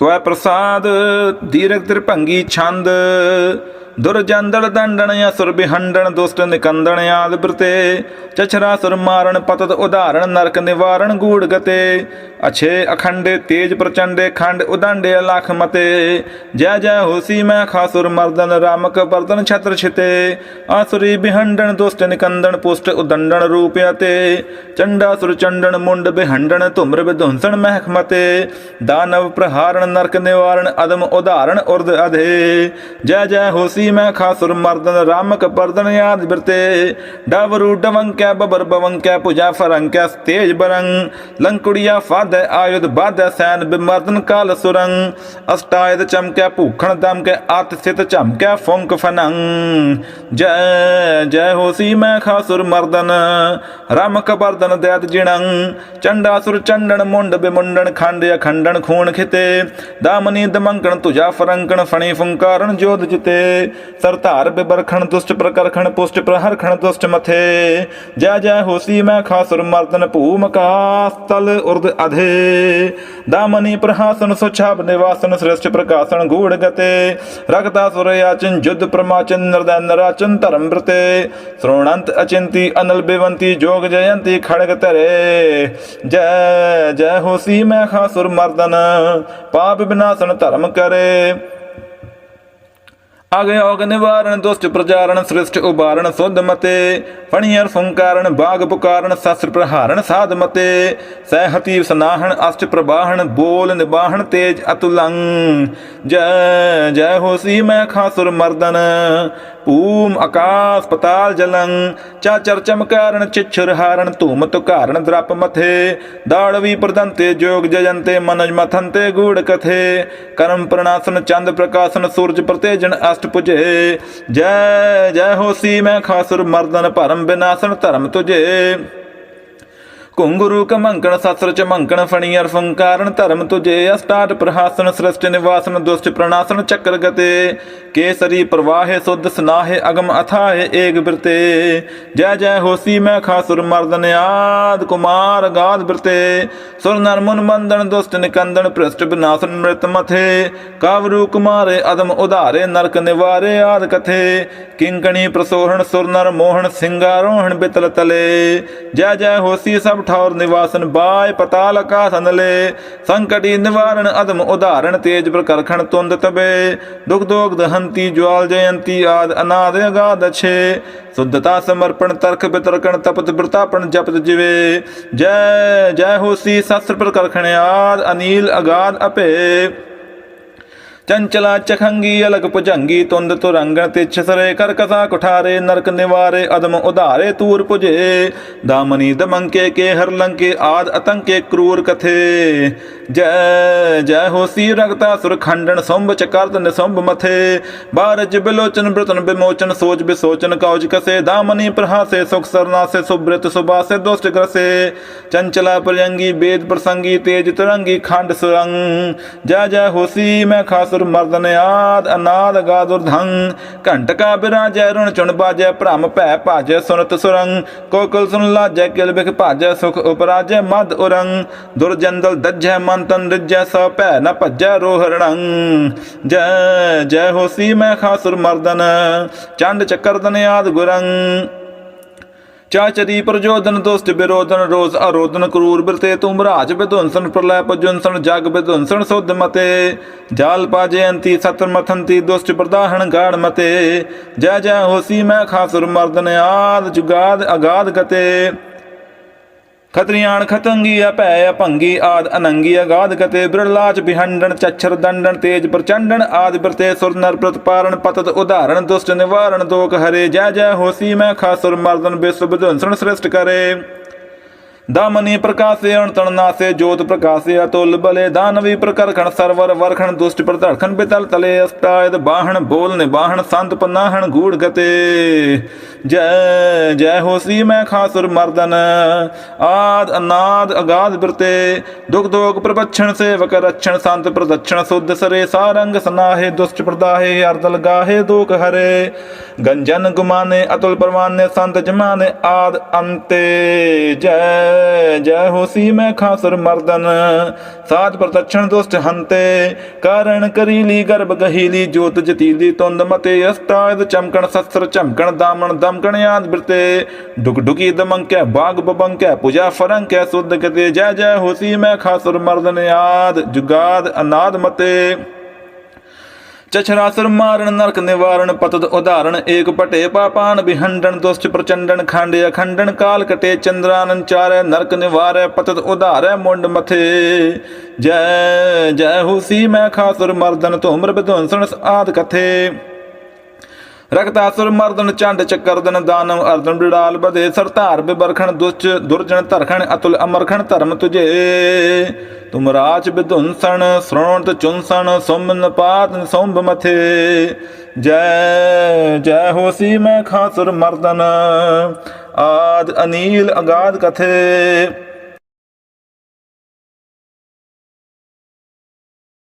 ਤਵੈ ਪ੍ਰਸਾਦ ਦੀਰਘ ਤ੍ਰਿਭੰਗੀ ਛੰਦ। ਦੁਰਜੰਦੜ ਦੰਡਣ ਅਸੁਰ ਬਿਹੰਡਣ ਦੁਸ਼ਟ ਨਿਕੰਦਣ ਆਦ ਬ੍ਰਤੇ ਚਛਰਾ ਸੁਰ ਮਾਰਨ ਪਤਤ ਉਦਾਹਰਣ ਨਰਕ ਨਿਵਾਰਣ ਗੂੜ ਗਤੇ। ਅਛੇ ਅਖੰਡੇ ਤੇਜ ਪ੍ਰਚੰਡੇ, ਖੰਡ ਉਦੰਡੇ ਲਖ ਮਤੇ। ਜੈ ਜੈ ਹੋਸੀ ਮੈਂ ਖਾਸੁਰ ਮਰਦਨ, ਰਾਮਕ ਵਰਦਨ ਛਤਰ ਛਿਤੇ। ਆਸੁਰੀ ਬਿਹੰਡਣ ਦੁਸ਼ਟ ਨਿਕੰਦਣ, ਪੁਸ਼ਟ ਉਦੰਡਣ ਰੂਪ ਅਤੇ। ਚੰਡਾ ਸੁਰ ਚੰਡਣ, ਮੁੰਡ ਬਿਹੰਡਣ, ਧੁਮਰ ਵਿਧੁੰਸਣ ਮਹਿਕ ਮਤੇ ਦਾਨਵ ਪ੍ਰਹਾਰਣ, ਨਰਕ ਨਿਵਾਰਣ ਅਦਮ ਉਦਾਹਰਣ ਉਰਦ ਅਧੇ। ਜੈ ਜੈ ਹੋਸੀ ਮੈਂ ਖਾਸੁਰ ਮਰਦਨ, ਰਾਮਕ ਵਰਦਨ ਆਦ ਬਿਰਤੇ। ਡਵਰੂ ਡਵੰਕੈ, ਬਬਰ ਬਵੰਕੈ ਪੁਜਾ ਫਰੰਕੈ ਤੇਜ ਬਰੰਗ। ਲੰਕੁੜੀਆ ਫਾਦੈ ਆਯੁਧ ਬਾਧੈ, ਸੈਨ ਬਿਮਰਦਨ ਕਾਲ ਸੁਰੰਗ। ਅਸਟਾਇਦ ਚਮਕੈ, ਭੂਖਣ ਦਮਕੈ ਅਤ ਸਿਤ ਝਮਕੈ, ਫੁੰਕ ਫਨੰ ਜੈ ਜੈ ਹੋਸੀ ਮੈਂ ਖਾਸੁਰ ਮਰਦਨ, ਰਾਮਕ ਵਰਦਨ ਦੈਤ ਜਿਣੰ ਚੰਡਾਸੁਰ ਚੰਡਣ, ਮੁੰਡ ਬਿਮੁੰਡਣ, ਖੰਡ ਅਖੰਡਣ, ਖੂਨ ਖਿਤੇ। ਦਾਮਨੀ ਦਮੰਕਣ ਤੁਜਾ ਫਰੰਕਣ, ਫਣੀ ਫੁੰਕਾਰਨ ਜੋਧ ਜਿਤੇ। ਸਰਧਾਰ ਬਿਬਰਖਣ ਦੁਸ਼ਟ ਪ੍ਰਕਰਖਣ ਪੁਸ਼ਟ ਪ੍ਰਹਰਖਣ ਦੁਸ਼ਟ ਮਥੇ। ਜੈ ਜੈ ਹੋਸੀ ਮੈਂ ਖਾਸੁਰ ਮਰਦਨ ਭੂਮ ਤਲ ਉਰਦ ਅਧੇ। ਦਾਮਨੀ ਪ੍ਰਹਾਸਨ ਸੁਛਾਬ ਨਿਵਾਸਨ ਸ੍ਰਿਸ਼ਟ ਪ੍ਰਕਾਸਨ ਗੂੜ ਗਤੇ। ਰਗਤਾ ਸੁਰਯਾਚਨ ਜੁਦ ਪ੍ਰਮਾਚਨ ਨਰਦਨ ਨਰਾਚਨ ਧਰਮ ਬ੍ਰਤੇ ਸ਼੍ਰੋਣੰਤ ਅਚਿੰਤੀ ਅਨਲ ਬੇਵੰਤੀ ਜੋਗ ਜਯੰਤੀ ਖੜਗ ਧਰੇ। ਜੈ ਜੈ ਹੋਸੀ ਮੈਂ ਖਾਸੁਰ ਮਰਦਨ, ਪਾਪ ਬਿਨਾਸਨ ਧਰਮ ਕਰੇ। ਅਗੇ ਔਗ ਨਿਵਾਰਣ ਦੁਸ਼ਟ ਪ੍ਰਚਾਰਣ ਸ੍ਰਿਸ਼ਟ ਉਬਾਰਣ ਸੁਧ ਮਤੇ, ਫਣੀਅਰ ਫੁੰਕਾਰਣ ਬਾਗ ਪੁਕਾਰਣ ਸਸਰ ਪ੍ਰਹਾਰਣ ਸਾਧ ਮਤੇ ਸਹਿਤੀ ਸਨਾਹਣ, ਅਸ਼ਟ ਪ੍ਰਵਾਹਣ, ਬੋਲ ਨਿਬਾਹਣ ਤੇਜ ਅਤੁਲੰ। ਜੈ ਜੈ ਹੋਸੀ ਮੈਂ ਖਾਸੁਰ ਮਰਦਨ, ਭੂਮ ਆਕਾਸ ਪਤਾਲ ਜਲੰ। ਚਾਚਰ ਚਮਕਾਰਣ ਚਿਛੁਰ ਹਾਰਣ ਧੂਮ ਤੁਕਾਰਣ ਦ੍ਰਪ ਮਥੇ। ਦਾੜਵੀ ਪ੍ਰਦੰਤੇ, ਜੋਗ ਜਜੰਤੇ, ਮਨਜ ਮਥੰਤੇ, ਗੂੜ ਕਥੇ। ਕਰਮ ਪ੍ਰਣਾਸਨ, ਚੰਦ ਪ੍ਰਕਾਸ਼ਨ, ਸੂਰਜ ਪ੍ਰਤੇਜਨ ਅਸ਼ਟ ਪੁਜੇ। ਜੈ ਜੈ ਹੋਸੀ ਮੈਂ ਖਾਸੁਰ ਮਰਦਨ ਭਰਮ ਬਿਨਾਸਨ ਧਰਮ ਤੁਝੇ। ਘੁੰਗਰੂ ਕਮੰਕਣ ਸਸਰ ਚਮੰਕਣ ਫਣੀਅਰ ਫੰਕਾਰਨ ਧਰਮ ਤੁਜੇ ਅਸਟਾਟ ਪ੍ਰਹਾਸਨ, ਸ੍ਰਿਸ਼ਟ ਨਿਵਾਸਨ, ਦੁਸ਼ਟ ਪ੍ਰਣਾਸਨ, ਚੱਕਰ ਗਤੇ। ਕੇਸਰੀ ਪ੍ਰਵਾਹੇ ਸੁਧ ਸਨਾਹੇ, ਅਗਮ ਅਥਾਹੇ, ਏਕ ਬਿਰਤੇ। ਜੈ ਜੈ ਹੋਸੀ ਮੈਂ ਖਾਸੁਰ ਮਰਦਨ ਆਦ ਕੁਮਾਰ ਗਾਦ ਬਿਰਤੇ। ਸੁਰ ਨਰ ਮੁਨ ਮੰਦਨ, ਦੁਸ਼ਟ ਨਿਕੰਦਨ, ਭ੍ਰਿਸ਼ਟ ਬਿਨਾਸਨ ਮ੍ਰਿਤ ਮਥੇ। ਕਾਵਰੂ ਕੁਮਾਰੇ ਅਦਮ ਉਧਾਰੇ, ਨਰਕ ਨਿਵਾਰੇ, ਆਦ ਕਥੇ। ਕਿੰਕਣੀ ਪ੍ਰਸੋਹਣ, ਸੁਰ ਨਰ ਮੋਹਣ, ਸਿੰਗਾਰੋਹਣ ਬਿਤਲ ਤਲੇ। ਜੈ ਜੈ ਹੋਸੀ ਸਭ ਠੌਰ ਨਿਵਾਸਨ ਬਾਇ ਪਤਾਲ ਆਕਾਸ ਅਨਲੇ ਸੰਕਟੀ ਨਿਵਾਰਣ ਅਦਮ ਉਦਾਹਰਣ ਤੇਜ ਪ੍ਰਕਰਖਣ ਤੁੰਦ ਤਬੇ, ਦੁਖ ਦੋਗ ਦਹੰਤੀ ਜਵਾਲ ਜਯੰਤੀ ਆਦ ਅਨਾਦ ਅਗਾਧ ਅਛੇ ਸੁद्धਤਾ ਸਮਰਪਣ ਤਰਖ ਬਿਤਰਕਣ ਤਪਤ ਬਿਰਤਾਪਣ ਜਪਤ ਜਿਵੇ, ਜੈ ਜੈ ਹੋਸੀ ਸ਼ਸਤਰ ਪ੍ਰਕਰਖਣ ਆਦ ਅਨੀਲ ਅਗਾਧ ਅਪੇ ਚੰਚਲਾ ਚਖੰਗੀ ਅਲਗ ਭੁਜੰਗੀ ਤੁੰਦ ਤੁਰੰਗਣ ਤੇ ਛਸਰੇ ਕਰ ਕਸਾ ਕੁਠਾਰੇ, ਨਰਕ ਨਿਵਾਰੇ, ਅਦਮ ਉਧਾਰੇ ਤੂਰ ਪੁਜੇ। ਦਾਮਨੀ ਦਮੰਕੇ ਕੇ ਹਰ ਲੰਕੇ, ਆਦ ਅਤੰਕੇ ਕਰੂਰ ਕਥੇ। ਜੈ ਜੈ ਹੋਸੀ ਰਗਤਾ ਸੁਰ ਖੰਡਨ ਸੰਭ ਚਕਰਤ ਨਿਸੰਭ ਮਥੇ। ਬਾਰਜ ਬਿਲੋਚਨ, ਬ੍ਰਤਨ ਬਿਮੋਚਨ ਸੋਚ ਬਿਸੋਚਨ ਕੌਜ ਕਸੇ। ਦਾਮਨੀ ਪ੍ਰਹਾਸੇ, ਸੁਖ ਸਰਨਾਸੇ ਸੁਬ੍ਰਿਤ ਸੁਬਾਸੇ ਦੁਸ਼ਟ ਗ੍ਰਸੇ। ਚੰਚਲਾ ਪ੍ਰਯੰਗੀ, ਬੇਦ ਪ੍ਰਸੰਗੀ, ਤੇਜ ਤਰੰਗੀ, ਖੰਡ ਸੁਰੰਗ ਜੈ ਜੈ ਹੋਸੀ, ਮੈਂ ਖਾਸ ਮਰਦਨ ਆਦ, ਅਨਾਦ ਗਾਦੁਰਧੰ ਘੰਟਕਾ ਬਿਰਾਜੈ ਰੁਣ ਚੁਣ ਬਾਜੈ, ਭ੍ਰਮ ਭੈ ਭਾਜੈ ਸੁਨਤ ਸੁਰੰਗ ਕੋਕਲ ਸੁਨ ਲਾਜੈ, ਕਿਲ ਬਿਖ ਭਾਜੈ, ਸੁਖ ਉਪਰਾਜੈ, ਮਦ ਉਰੰਗ ਦੁਰਜੰਦਲ ਦੱਜੈ, ਮਨ ਤਨ ਰਿਜੈ ਸੋ ਭੈ ਨ ਭਜੈ ਰੋਹਰਣੰ ਜੈ ਜੈ ਹੋਸੀ ਮੈਂ ਖਾਸੁਰ ਮਰਦਨ। ਚੰਡ ਚੱਕਰਦਨ ਆਦ ਗੁਰੰ। ਚਾਚਰੀ ਪ੍ਰਜੋਦਨ ਦੁਸ਼ਟ ਵਿਰੋਧਨ ਰੋਜ਼ ਅਰੋਧਨ ਕਰੂਰ ਬਿਰਤੇ, ਤੂੰ ਰਾਜ ਵਿਧੁੰਸਨ ਪ੍ਰਲੈ ਪਜੁੰਸਨ ਜਗ ਵਿਧੁੰਸਨ ਸੁਧ ਮਤੇ। ਜਾਲ ਪਾਜੇ ਅੰਤੀ ਸਤਰ ਮਥੰਤੀ ਦੁਸ਼ਟ ਪ੍ਰਦਾਹਣ ਗਾੜ ਮਤੇ। ਜੈ ਜੈ ਹੋਸੀ ਮੈਂ ਖਾਸੁਰ ਮਰਦਨ ਆਦ ਜੁਗਾਦ ਅਗਾਦ ਗਤੇ। ਖਤਰੀਆਣ ਖਤੰਗੀ ਅਪੈ ਅਭੰਗੀ ਆਦ ਅਨੰਗੀ ਅਗਾਧ ਕਤੇ ਬਿਰਲਾਚ ਬਿਹੰਡਣ, ਚੱਛਰ ਦੰਡਣ, ਤੇਜ ਪ੍ਰਚੰਡਣ, ਆਦ ਬਿਰਤੇ ਸੁਰ ਨਰ ਪ੍ਰਤਪਾਰਣ, ਪਤਤ ਉਦਾਹਰਣ ਦੁਸ਼ਟ ਨਿਵਾਰਣ ਦੋਖ ਹਰੇ, ਜੈ ਜੈ, ਹੋਸੀ, ਮੈਂ ਖਾਸੁਰ ਮਰਦਨ ਬਿਸੁ ਵਿਧੁੰਸਣ ਸ੍ਰਿਸ਼ਟ ਕਰੇ। ਦਾਮਨੀ ਪ੍ਰਕਾਸੇ ਅਣਤਣ ਨਾਸੇ ਜੋਤ ਪ੍ਰਕਾਸੇ ਅਤੁਲ ਬਲੇ ਦਾਨਵੀ ਪ੍ਰਕਰਖਣ ਸਰਵਰ ਵਰਖਣ ਦੁਸ਼ਟ ਪ੍ਰਧੜਖਣ ਬਿਤਲ ਤਲੇ ਅਸਟਾਇਦ ਬਾਹਣ ਬੋਲ ਨਿਬਾਹਣ ਸੰਤ ਪਨਾਹਣ ਗੂੜ ਗਤੇ ਜੈ ਜੈ ਹੋਸੀ ਮੈਂ ਖਾਸੁਰ ਮਰਦਨ ਆਦ ਅਨਾਦ ਅਗਾਧ ਬਿਰਤੇ ਦੁਖ ਦੋਗ ਪ੍ਰਪਛਣ ਸੇਵਕ ਰਛਣ ਸੰਤ ਪ੍ਰਦਛਣ ਸੁਧ ਸਰੇ ਸਾਰੰਗ ਸਨਾਹੇ ਦੁਸ਼ਟ ਪ੍ਰਦਾਹੇ ਅਰਦਲ ਗਾਹੇ ਦੋਖ ਹਰੇ ਗੰਜਨ ਗੁਮਾਨੇ ਅਤੁਲ ਪਰਵਾਨੇ ਸੰਤ ਜਮਾਨੇ ਆਦ ਅੰਤੇ ਜੈ ਜੈ ਹੋਸੀ ਮੈਂ ਖਾਸੁਰ ਮਰਦਨ। ਸਾਧ ਪ੍ਰਤਛਣ ਦੁਸ਼ਟ ਹੰਤੇ, ਕਾਰਣ ਕਰੀਲੀ ਗਰਭ ਗਹੀਲੀ ਜੋਤ ਜਤੀਲੀ ਤੁੰਦ ਮਤੇ ਅਸਤਾਦ ਚਮਕਣ ਸਸਤਰ ਚਮਕਣ ਦਾਮਣ ਦਮਕਣ ਆਦ ਬਿਰਤੇ। ਡੁਕ ਡੁਕੀ ਦਮੰਕੈ, ਬਾਗ ਬਬੰਕੈ, ਪੂਜਾ ਫਰੰਕੈ, ਸੁਧ ਕਤੇ ਜੈ ਜੈ ਹੋਸੀ ਮੈਂ ਖਾਸੁਰ ਮਰਦਨ ਆਦ, ਜੁਗਾਦ ਅਨਾਦ ਮਤੇ। ਚਛਰਾਸੁਰ ਮਾਰਨ ਨਰਕ ਨਿਵਾਰਨ ਪਤਦ ਉਦਾਹਰਣ। ਏਕ ਪਟੇ ਪਾਪਾਨ ਵਿਹੰਡਣ ਦੁਸ਼ਟ ਪ੍ਰਚੰਡਨ ਖੰਡ ਅਖੰਡਨ ਕਾਲ ਕਟੇ ਚੰਦਰਾਨਨ ਚਾਰੈ, ਨਰਕ ਨਿਵਾਰੈ ਪਤਦ ਉਧਾਰੈ ਮੁੰਡ ਮਥੇ। ਜੈ ਜੈ ਹੁਸੀ ਮੈਂ ਖਾਸੁਰ ਮਰਦਨ, ਧੂਮਰ ਵਿਧਵੰਸਣ ਆਦ ਕਥੇ। ਰਕਤਾਸੁਰ ਮਰਦਨ ਚੰਡ ਚੱਕਰਦਨ ਦਾਨਵ ਅਰਦਨ ਬਿੜਾਲ ਬਦੇ ਸਰਧਾਰ ਬਿਬਰਖਣ ਦੁਸ਼ਟ ਦੁਰਜਨ ਧਰਖਣ ਅਤੁਲ ਅਮਰਖਣ ਧਰਮ ਤੁਝੇ। ਤੁਮ ਰਾਜ ਵਿਧੁੰਸਣ ਸ਼੍ਰੋਣਤ ਚੁੰਸਣ, ਸੁਮਨ ਪਾਤ ਸੌਂਭ ਮਥੇ। ਜੈ ਜੈ ਹੋਸੀ ਮੈਂ ਖਾਸੁਰ ਮਰਦਨ, ਆਦ ਅਨੀਲ ਅਗਾਧ ਕਥੇ।